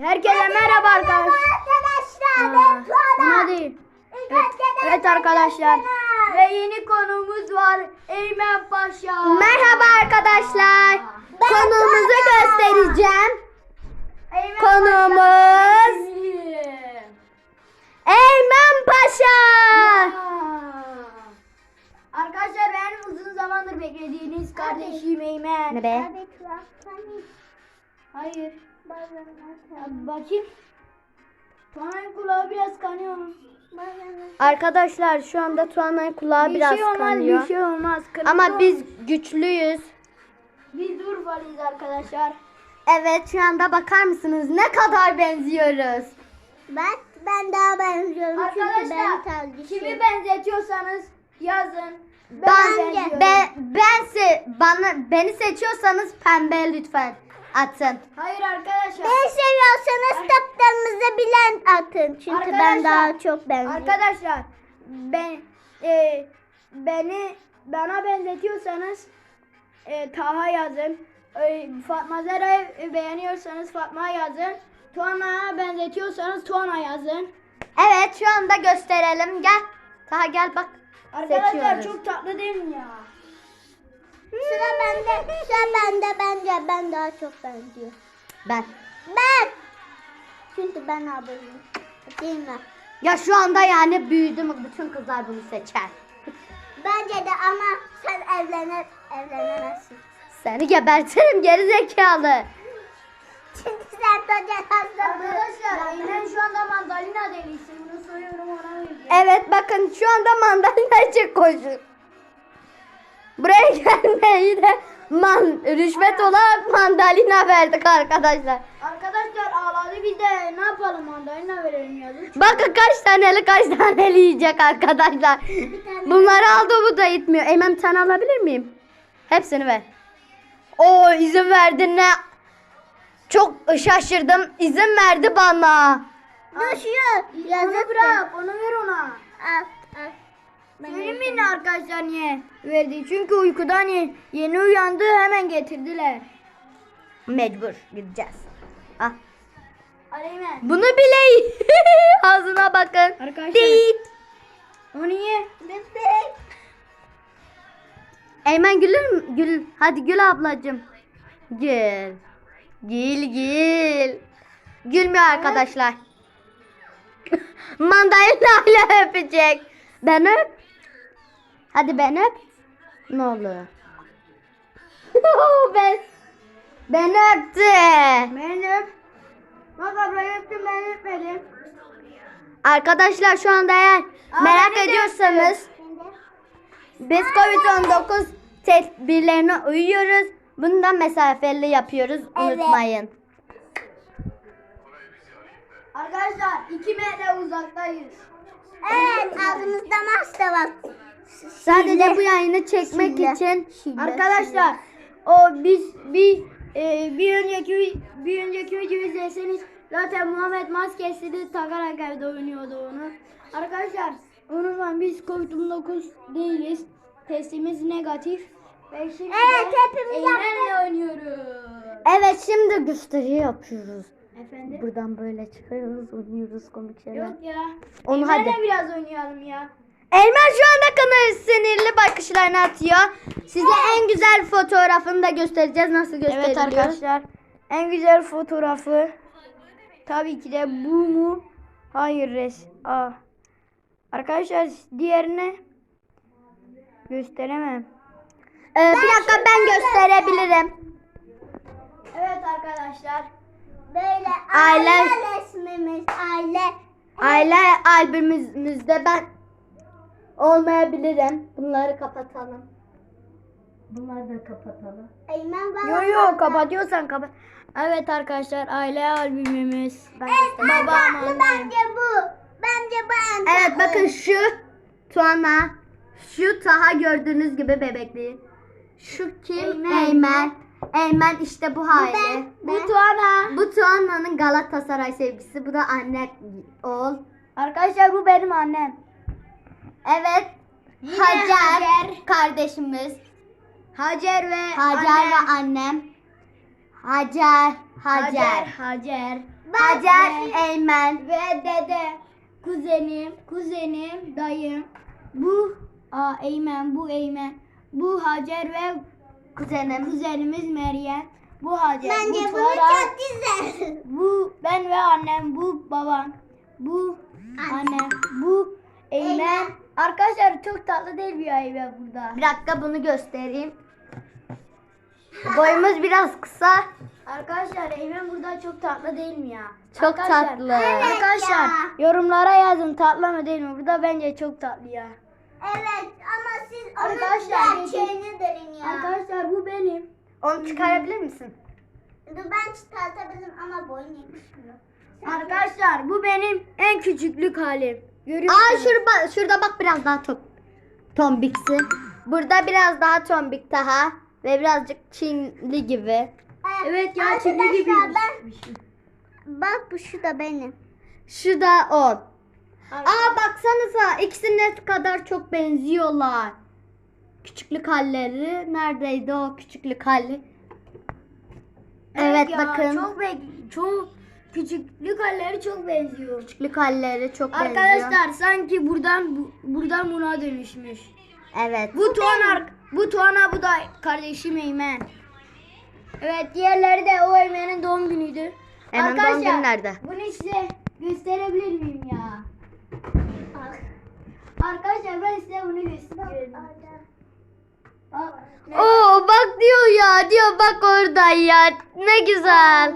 Herkese merhaba arkadaşlar. Arkadaşlar Aa, ben. Buna değil. Evet, evet arkadaşlar. Ve yeni konuğumuz var. Eymen Paşa. Merhaba arkadaşlar. Ben Konuğumuzu Tuana. göstereceğim. Eymen Konuğumuz Paşa. Eymen Paşa. Arkadaşlar benim uzun zamandır beklediğiniz kardeşim Eymen. Ne be? Hayır. Bakayım. Tuana'nın kulağı biraz kanıyor. Arkadaşlar şu anda Tuana'nın kulağı bir biraz şey olmaz, kanıyor. bir şey olmaz. Kırmızı Ama olmaz. biz güçlüyüz. biz Urfalıyız arkadaşlar. Evet şu anda bakar mısınız ne kadar benziyoruz. Ben ben daha benziyorum ben Arkadaşlar kardeşim. kimi benzetiyorsanız yazın. Ben, Ben benziyorum. ben bense bana beni seçiyorsanız pembe lütfen atın. Hayır arkadaşlar. Beni seviyorsanız taptanızı bilen atın çünkü ben Arkadaşlar, daha çok benziyorum. Arkadaşlar ben e, beni bana benzetiyorsanız e, Taha yazın. E, Fatma Zera'yı beğeniyorsanız Fatma yazın. Tuana'ya benzetiyorsanız Tuana yazın. Evet şu anda gösterelim gel. Daha gel bak. Arkadaşlar Seçiyoruz. çok tatlı değil mi ya? Sıra bende. Sıra bende bence ben daha çok benziyorum. Ben. Ben. Çünkü ben ablayım. Değil mi? Ya şu anda yani büyüdüm. Bütün kızlar bunu seçer. Bence de ama sen evlenir, evlenemezsin. Seni gebertirim geri zekalı. Çünkü sen koca hasta Arkadaşlar Eymen şu anda mandalina delisi. Bunu soruyorum ona. Evet bakın şu anda mandalina için koşun. Buraya gelmeyi de man, rüşvet olarak mandalina verdik arkadaşlar. Arkadaşlar ağladı biz de ne yapalım mandalina verelim yazık. Bakın kaç taneli kaç taneli yiyecek arkadaşlar. Bunları aldı bu da yetmiyor. Eymen bir tane alabilir miyim? Hepsini ver. Oo izin verdin ne? Çok şaşırdım. İzin verdi bana. Onu Yazık bırak onu ver ona. Al al. Ben Söyleyeyim mi ne arkadaşlar niye verdi? Çünkü uykudan ye- yeni uyandı hemen getirdiler. Mecbur gideceğiz. Ah. Aleymen. Bunu bile ağzına bakın. Arkadaşlar. Dit. O niye? Eymen gülür mü? Gül. Hadi gül ablacığım. Gül. Gül gül. Gülmüyor arkadaşlar. Mandalina ile öpecek. Ben öp. Hadi ben öp. Ne oluyor? ben ben öptü. Ben öp. Bak abla öptüm ben öpmedim. Arkadaşlar şu anda eğer merak ediyorsanız biz Covid-19 tedbirlerine uyuyoruz. Bundan mesafeli yapıyoruz. Evet. Unutmayın. Arkadaşlar 2 metre uzaktayız. Evet ağzımızda maske var. Sadece bu yayını çekmek Şile. için Şile. Arkadaşlar o biz bir e, bir önceki bir önceki videoyu izlerseniz zaten Muhammed maskesini takarak evde oynuyordu onu. Arkadaşlar unutmayın biz Covid-19 değiliz. Testimiz negatif. Ve şimdi Evet, hepimiz oynuyoruz. Evet şimdi gösteri yapıyoruz. Efendim? Buradan böyle çıkıyoruz, oynuyoruz komik şeyler. Yok ya. Onu hadi. biraz oynayalım ya. Eymen şu anda kanı sinirli bakışlarını atıyor. Size en güzel fotoğrafını da göstereceğiz. Nasıl gösteriliyor? Evet arkadaşlar. En güzel fotoğrafı tabii ki de bu mu? Hayır res. Aa. Arkadaşlar diğerine gösteremem. Ee, bir dakika ben gösterebilirim. Evet arkadaşlar. Böyle Aile- aile resmimiz aile. Aile albümümüzde ben olmayabilirim. Bunları kapatalım. Bunları da kapatalım. Eymen bana. Yo yo kapatıyorsan kapat. Evet arkadaşlar aile albümümüz. Ben Evet göstereyim. Babam, en tatlı annem. bence bu. Bence bu en Evet tatlı. bakın şu Tuana, şu Taha gördüğünüz gibi bebekli. Şu kim? Eymen. Eymen. Eymen işte bu hali. ben. Bu Tuana. Bu Tuana'nın Galatasaray sevgisi. Bu da anne oğul. Arkadaşlar bu benim annem. Evet. Yine Hacer, Hacer. kardeşimiz. Hacer ve Hacer annem. ve annem. Hacer, Hacer. Hacer. Hacer, Eymen. Ve dede. Kuzenim, kuzenim, dayım. Bu Aa, Eymen, bu Eymen. Bu Hacer ve Kuzenim. kuzenimiz Meryem. Bu Hacer, Bence bu bunu Tuğra, çok güzel. bu ben ve annem, bu babam, bu annem, bu Eymen. Eymen. Arkadaşlar çok tatlı değil bir Eymen burada. Bir dakika bunu göstereyim. Boyumuz biraz kısa. Arkadaşlar Eymen burada çok tatlı değil mi ya? Çok Arkadaşlar- tatlı. Evet. Arkadaşlar ya. yorumlara yazın tatlı mı değil mi? Burada bence çok tatlı ya. Evet ama siz onun Arkadaşlar, gerçeğini derin ya. Arkadaşlar bu benim. Onu çıkarabilir misin? Dur ben çıkartabilirim ama boyun yetişmiyor. Arkadaşlar bu benim en küçüklük halim. Aa Görüyorsunuz. şurada, şurada bak biraz daha top, tombiksi. Burada biraz daha tombik daha. Ve birazcık Çinli gibi. Evet ya çizgi gibi. Bak bu şu da benim. Şu da o. Aa baksanıza ikisi ne kadar çok benziyorlar. Küçüklük halleri. Neredeydi o küçüklük hali? Evet, ya, bakın. Çok çok küçüklük halleri çok benziyor. Küçüklük halleri çok benziyor. Arkadaşlar sanki buradan bu, buradan buna dönüşmüş. Evet. Bu Tuana, bu Tuana bu da kardeşim Eymen. Evet diğerleri de o Eymen'in doğum günüydü. Eymen doğum günü nerede? Bunu size gösterebilir miyim ya? Arkadaşlar ben size bunu ne- Oo bak diyor ya diyor bak orada ya ne güzel.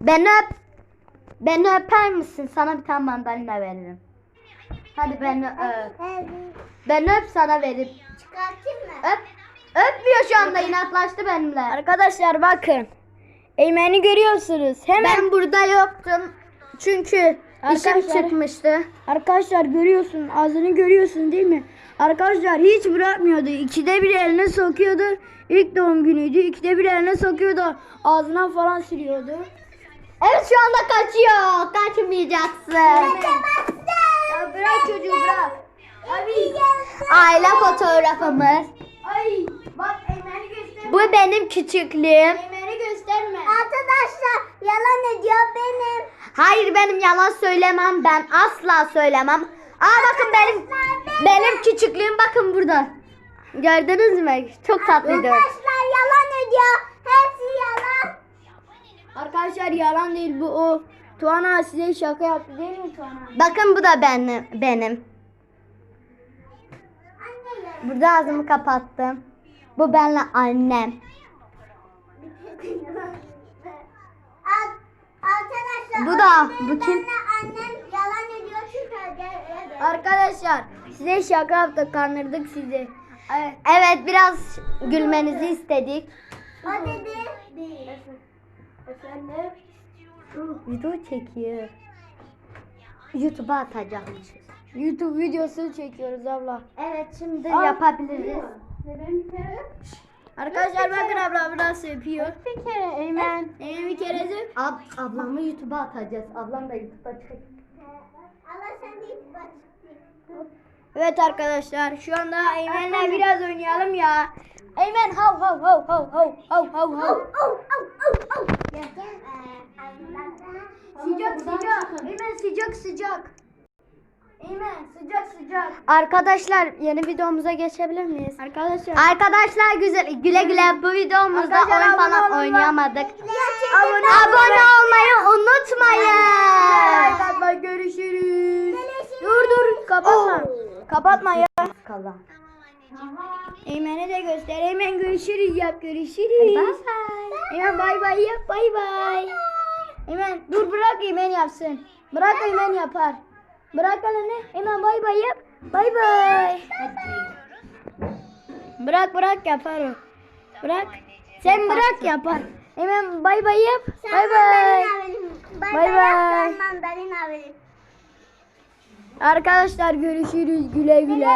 Beni öp. Beni öper misin? Sana bir tane mandalina veririm. Hadi beni öp. Beni öp sana verip. Çıkartayım mı? Öp. Öpmüyor şu anda inatlaştı benimle. Arkadaşlar bakın. Eymen'i görüyorsunuz. Hemen Ben burada yoktum. Çünkü işim çıkmıştı. Arkadaşlar görüyorsun ağzını görüyorsun değil mi? Arkadaşlar hiç bırakmıyordu. İkide bir eline sokuyordu. İlk doğum günüydü. İkide bir eline sokuyordu. Ağzına falan sürüyordu. Evet şu anda kaçıyor. Kaçmayacaksın. Ya bırak çocuğu bırak. Abi. Aile fotoğrafımız. Ay bak Eymen'i gösterme. Bu benim küçüklüğüm. Eymen'i gösterme. Arkadaşlar yalan ediyor benim. Hayır benim yalan söylemem. Ben asla söylemem. Aa bakın benim benim küçüklüğüm bakın burada. Gördünüz mü? Çok tatlıydı. Arkadaşlar yalan ediyor. Hepsi yalan. Arkadaşlar yalan değil bu o. Tuana size şaka yaptı değil mi Tuana? Bakın bu da benim. benim. Burada ağzımı kapattım. Bu benle annem. Ar- Arkadaşlar Bu da, bu kim? benle annem yalan ediyor çünkü evet. Arkadaşlar size şaka yaptık kandırdık sizi. Evet. Evet biraz gülmenizi istedik. O dedi. Efendim? Video çekiyor. YouTube'a atacakmışız. YouTube videosu çekiyoruz abla. Evet şimdi Aa. yapabiliriz. Arkadaşlar bakın abla biraz yapıyor. Bir kere Eymen. Eymen bir kere de. Ab ablamı YouTube'a atacağız. Ablam da YouTube'a çek. Allah sen de bak. Evet arkadaşlar şu anda Eymen'le biraz oynayalım ya. Eymen hav hav hav hav hav hav hav hav. Ee, Sıcak sıcak. Eymen sıcak sıcak. Eymen sıcak sıcak. Arkadaşlar yeni videomuza geçebilir miyiz? Arkadaşlar. Arkadaşlar güzel güle güle bu videomuzda Arkadaşlar, oyun abone falan olun. oynayamadık. Abone Abone olmayı unutmayın. Arkadaşlar görüşürüz. Dur dur kapatma. Kapatma ya. Kala. Eymen'e de göster. Eymen görüşürüz yap görüşürüz. Bye Eymen bay bay yap bay bay. Eymen dur bırak Eymen yapsın. Bırak Eymen yapar. Bırak anne. Eymen bay bay yap. Bay bay. Bırak bırak yapar o. Bırak. Sen bırak yapar. Eymen bay bay yap. Bay bay. Bay Bay. Arkadaşlar görüşürüz güle güle.